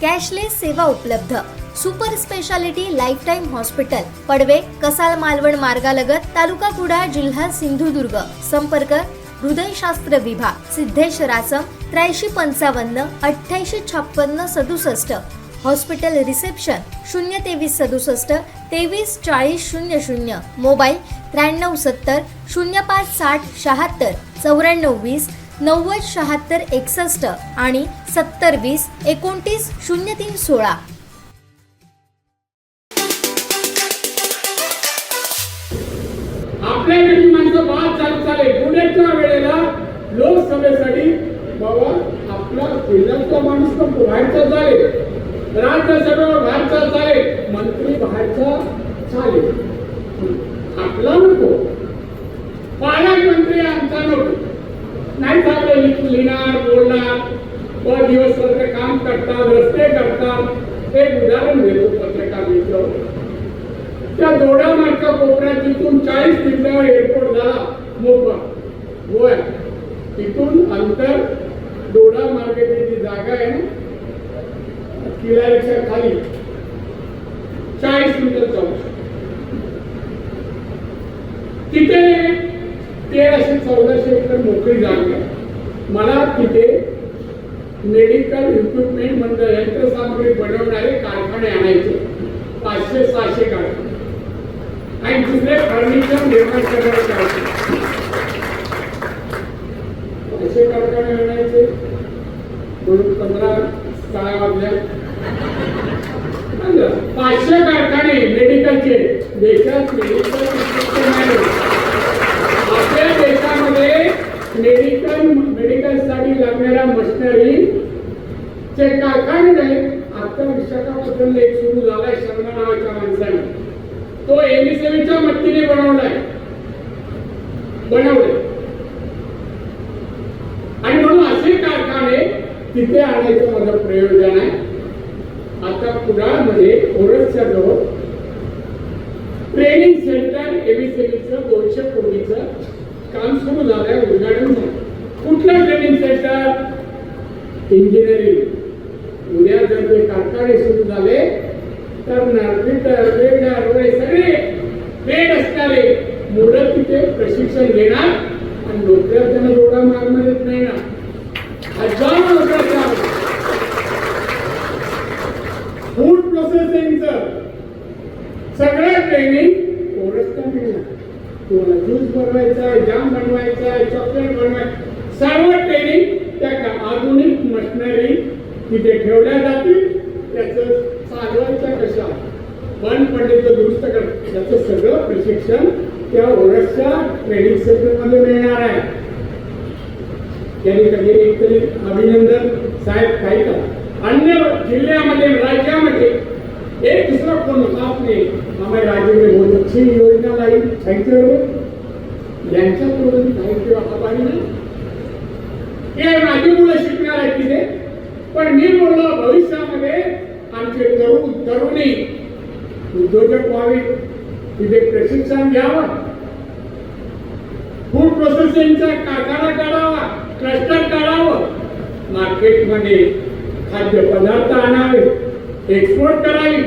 cashless सेवा उपलब्ध. Super speciality life time hospital Padve Kasal Malvan मार्गालगत तालुका कुडाळ जिल्हा सिंधुदुर्ग. संपर्क हृदयशास्त्र विभाग सिद्धेश रासम त्र्याऐंशी पंचावन्न अठ्ठ्याऐंशी छप्पन्न सदुसष्ट. हॉस्पिटल रिसेप्शन शून्य तेवीस सदुसष्ट तेवीस चाळीस शून्य शून्य. मोबाईल त्र्याण्णव सत्तर शून्य पाच साठ शहात्तर चौऱ्याण्णव वीस नव्वद शहात्तर एकसष्ट आणि सत्तर वीस एकोणतीस शून्य तीन सोळा. आपल्याकडची माणसं बाद चालू चालेल वेळेला लोकसभेसाठी बाबा आपला माणूस बाहेरचा चालेल राज्यसभेवर बाहेरचा चालेल मंत्री बाहेरचा चालेल आपला नको. पालकमंत्री आमचा नको. नाही चालले लिहिणार बोलणार व दिवसरात्र काम करतात रस्ते करतात. एक उदाहरण देतो पत्रकारितेवर त्या दोडा मार्का कोपऱ्यात तिथून चाळीस मिनिटावर एअरपोर्ट झाला. मोकळा गोवा तिथून अंतर दोडा मार्गाची जी जागा आहे ना किल्ल्याच्या खाली. चाळीस मिनिटं जाऊ शकतो. तिथे तेराशे चौदाशे एकर मोकळी जागा मला तिथे मेडिकल इक्विपमेंट म्हणजे यंत्रसामग्री बनवणारे कारखाने आणायचे. पाचशे सहाशे कारखाने. आणि तिथे फर्निचर निर्माण करणारे कारखाने पाचशे कारखाने आणायचे. म्हणून पंधरा सहा वाजल्या. पाचशे कारखाने मेडिकलचे देशात मेडिकल ते काय काय नाही आता विशाखापट्टणला एक सुरू झालाय शर्मा नावाच्या माणसाने. तो एमएसएमच्या मट्टीने बनवलाय. बनवले आणि म्हणून असे कारखाने तिथे आणायचं माझं प्रयोजन आहे. आता कुडाळमध्ये ओरसच्या जवळ ट्रेनिंग सेंटर एमएसएमचं दोनशे कोटीचं काम सुरू झालंय उद्घाटन झालं कुठलं ट्रेनिंग सेंटर इंजिनिअरिंग उद्या कारखाने सुरू झाले. तर नर्सिटर वेल्डर सगळे ट्रेड असणारे मुलं तिथे प्रशिक्षण घेणार आणि नोकऱ्या त्यांना एवढा मागणारच नाही ना. हजारो नोकऱ्या फूड प्रोसेसिंगचं सगळं ट्रेनिंग ओरसता मिळणार तुम्हाला ज्यूस बनवायचा आहे जाम बनवायचा आहे चॉकलेट बनवायचं सर्व ट्रेनिंग त्या का- आधुनिक मशिनरी तिथे ठेवल्या जातील त्याचं चालवायच्या कशा बंद पडले तर दुरुस्त कर त्याचं सगळं प्रशिक्षण त्या ओरसच्या ट्रेनिंग सेंटरमध्ये मिळणार आहे. त्यांनी कधी एकतरी अभिनंदन साहेब काही का अन्य जिल्ह्यामध्ये राज्यामध्ये एक दुसरा कोण होता आपने हमारे राज्य में बहुत अच्छी योजना लाई थैंक यू यांच्याकडून थँक यू आभारी हे माझी मुलं शिकणार आहे तिथे. पण मी बोललो भविष्यामध्ये आमचे तरुण तरुणी उद्योजक व्हावे तिथे प्रशिक्षण घ्यावं. फूड प्रोसेसिंगचा कारखाना काढावा क्लस्टर काढावं. मार्केटमध्ये खाद्यपदार्थ आणावे एक्सपोर्ट करावी.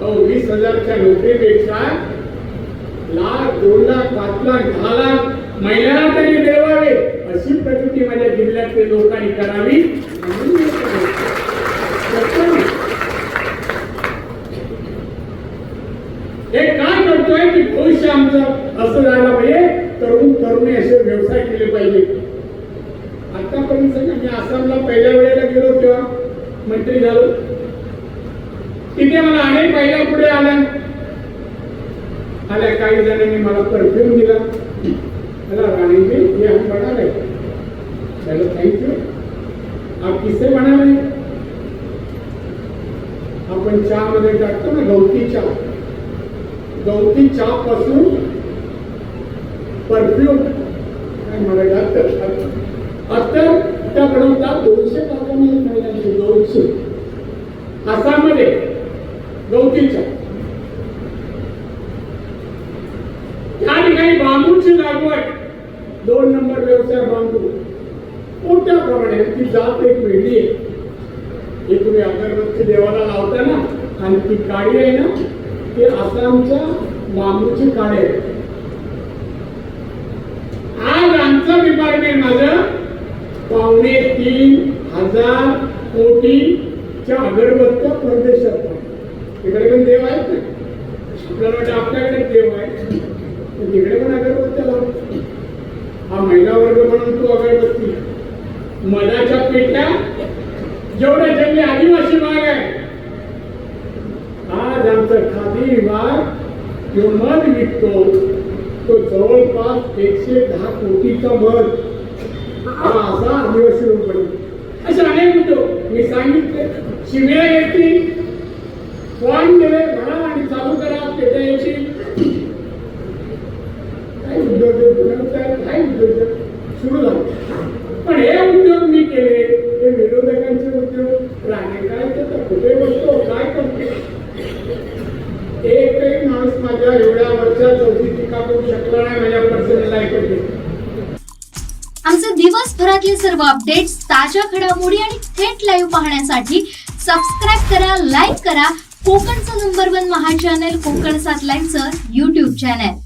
अहो वीस हजारच्या नोकरीपेक्षा लाख दोन लाख पाच लाख दहा लाख महिन्याला तरी देवावे अशी प्रकृती माझ्या जिल्ह्यातल्या लोकांनी करावी म्हणून हे काय करतोय की भविष्य आमचं असं जायला पाहिजे तरुण तरुणी असे व्यवसाय केले पाहिजे. आतापर्यंत मी म्हणजे आसामला पहिल्या वेळेला गेलो तेव्हा मंत्री झालो. तिथे मला अनेक पहिल्या पुढे आल्या. आल्या काही जणांनी मला परफ्यूम दिला. मला राणी हे ये हम चलो थैंक यू आप किससे बना रहे चहा मध्ये टाकतो ना गवती चहा. गवती चहा पासून परफ्यूम काय अत्तर त्या बनवतात दोनशे कारखाने आहेत महिलांचे दोनशे. आसाममध्ये गवती चहा. त्या ठिकाणी बांबूची लागवड. दोन नंबर व्यवसाय बांबू. मोठ्या ती जात एक वेगळी आहे. हे तुम्ही अगरबत्ती देवाला लावता ना आणि ती काळी आहे ना ते आसामच्या बांबूची काळी आहे. आज आमचं डिपार्टमेंट माझं. पावणे तीन हजार कोटीच्या अगरबत्त्या परदेशात आहे. तिकडे पण देव आहेत ना आपल्याला वाटतं आपल्याकडे देव आहे पण तिकडे पण अगरबत्त्या लावतात हा महिला वर्ग म्हणून तो अगरबत्ती मधाच्या पेट्या जेवढ्या जंगली आदिवासी भाग आहे आज आमचा खादी विभाग जो मध विकतो तो जवळपास एकशे दहा कोटीचा मध. हा असा आदिवासी लोक असे अनेक उद्योग मी सांगितले शिबिरा येतील फॉर्म दिले भरा आणि चालू करा त्याच्या येतील. काही उद्योजक काही उद्योजक सुरू झाले. पण हे केले हे विरोधकांचे उद्योग राणे काय तर कुठे बसतो? काय करतो? एकही माणूस माझ्या एवढ्या वर्षात चौथी टीका करू शकला नाही माझ्या पर्सनल लाईफ आमचे दिवसभरातले सर्व अपडेट्स ताज्या घडामोडी आणि थेट लाईव्ह पाहण्यासाठी सबस्क्राईब करा लाईक करा. कोकणचं नंबर वन महा चॅनल कोकण सात लाईव्हचं युट्यूब चॅनल